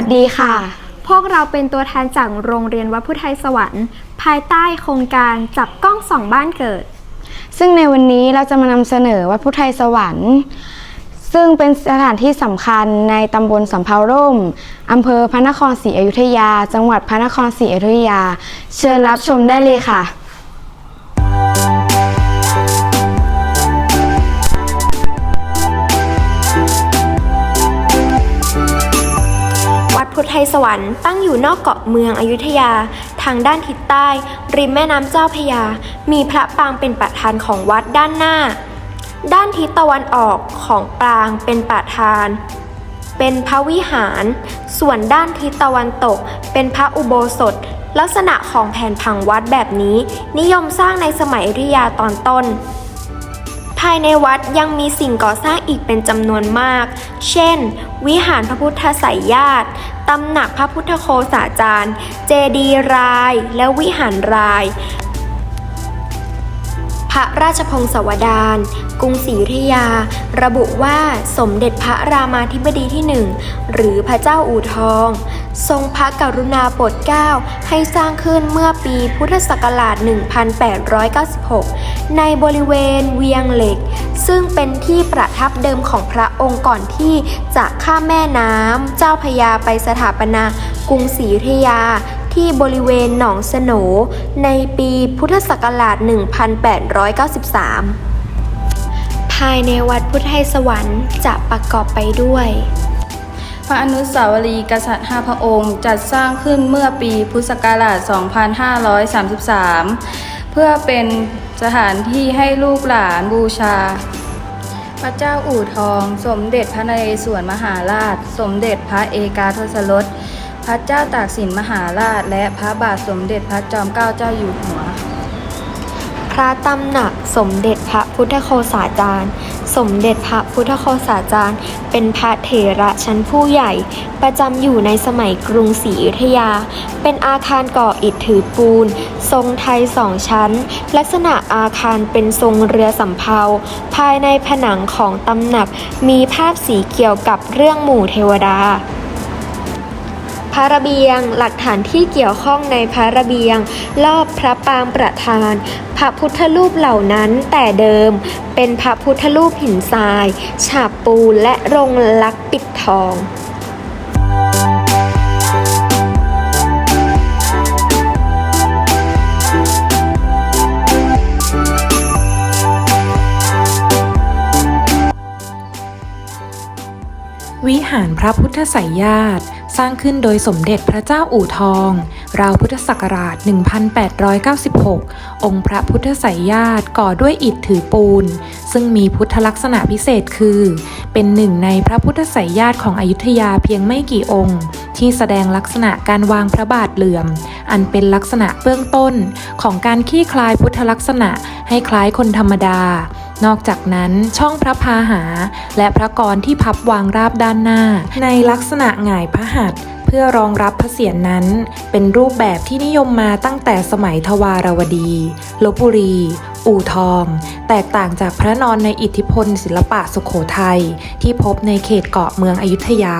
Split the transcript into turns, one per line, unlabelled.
สวัสดีค่ะ
พวกเราเป็นตัวแทนจากโรงเรียนวัดพุทธไทยสวรรค์ ภายใต้โครงการจับกล้องส่องบ้านเกิด
ซึ่งในวันนี้เราจะมานำเสนอวัดพุทธไทยสวรรค์ ซึ่งเป็นสถานที่สำคัญในตำบลสำเภาร่มอำเภอพระนครศรีอยุธยา จังหวัดพระนครศรีอยุธยา เชิญรับชมได้เลยค่ะ
สวรรค์ตั้งอยู่นอกเกาะเมืองอยุธยา ทางด้านทิศใต้ ริมแม่น้ำเจ้าพยา มีพระปรางเป็นประธานของวัดด้านหน้า ด้านทิศตะวันออกของปรางเป็นประธาน เป็นพระวิหาร ส่วนด้านทิศตะวันตก เป็นพระอุโบสถ ลักษณะของแผนผังวัดแบบนี้ นิยมสร้างในสมัยอยุธยาตอนต้น ภายในวัดยังมีสิ่งก่อสร้างอีกเป็นจำนวนมาก เช่น วิหารพระพุทธไสยญาติตำหนักพระพุทธโคสาจารย์ เจดีราย และวิหารราย พระราชพงศาวดารกรุงศรีอยุธยา ระบุว่าสมเด็จพระรามาธิบดีที่หนึ่งหรือพระเจ้าอู่ทอง ทรงพระกรุณาโปรดเกล้าให้สร้างขึ้นเมื่อปีพุทธศักราช 1896 ในบริเวณเวียงเหล็ก ซึ่งเป็นที่ประทับเดิมของพระองค์ก่อนที่จะข้ามแม่น้ำเจ้าพยาไปสถาปนากรุงศรีอยุธยาที่บริเวณหนองสโหนในปีพุทธศักราช 1893 ภายในวัดพุทธไทยสวรรค์จะประกอบไปด้วย
พระอนุสาวรีย์กษัตริย์ห้าพระองค์ จัดสร้างขึ้นเมื่อปีพุทธศักราช 2533 เพื่อเป็นสถานที่ให้ลูกหลานบูชา พระเจ้าอู่ทอง สมเด็จพระนเรศวรมหาราช สมเด็จพระเอกาทศรสพระเจ้าตากสินมหาราช และพระบาทสมเด็จพระจอมเกล้าเจ้าอยู่หัว
ระตำหนักสมเด็จพระพุทธโคสาจารย์ สมเด็จพระพุทธโคสาจารย์ เป็นพระเถระชั้นผู้ใหญ่ ประจำอยู่ในสมัยกรุงศรีอยุธยา เป็นอาคารก่ออิฐถือปูน ทรงไทยสองชั้น ลักษณะอาคารเป็นทรงเรือสำเภา ภายในผนังของตำหนักมีภาพสีเกี่ยวกับเรื่องหมู่เทวดา ระระเบียง หลักฐานที่เกี่ยวข้องในพระระเบียง รอบพระปางประธาน พระพุทธรูปเหล่านั้นแต่เดิม เป็นพระพุทธรูปหินทราย ฉาบปูนและรงลักปิดทอง
วิหารพระพุทธไสยญาติ สร้างขึ้นโดยสมเด็จพระเจ้าอู่ทอง ราวพุทธศักราช 1896 องค์พระพุทธไสยญาติก่อด้วยอิฐถือปูน ซึ่งมีพุทธลักษณะพิเศษคือ เป็นหนึ่งในพระพุทธไสยญาติของอยุธยาเพียงไม่กี่องค์ ที่แสดงลักษณะการวางพระบาทเหลื่อม อันเป็นลักษณะเบื้องต้นของการขี้คลายพุทธลักษณะให้คล้ายคนธรรมดา นอกจากนั้นช่องพระพาหา และพระกรที่พับวางราบด้านหน้า ในลักษณะหงายพระหัตถ์เพื่อรองรับพระเศียรนั้น เป็นรูปแบบที่นิยมมาตั้งแต่สมัยทวารวดี ลบบุรี อู่ทอง แตกต่างจากพระนอนในอิทธิพลศิลปะสุขโขทัยที่พบในเขตเกาะเมืองอยุธยา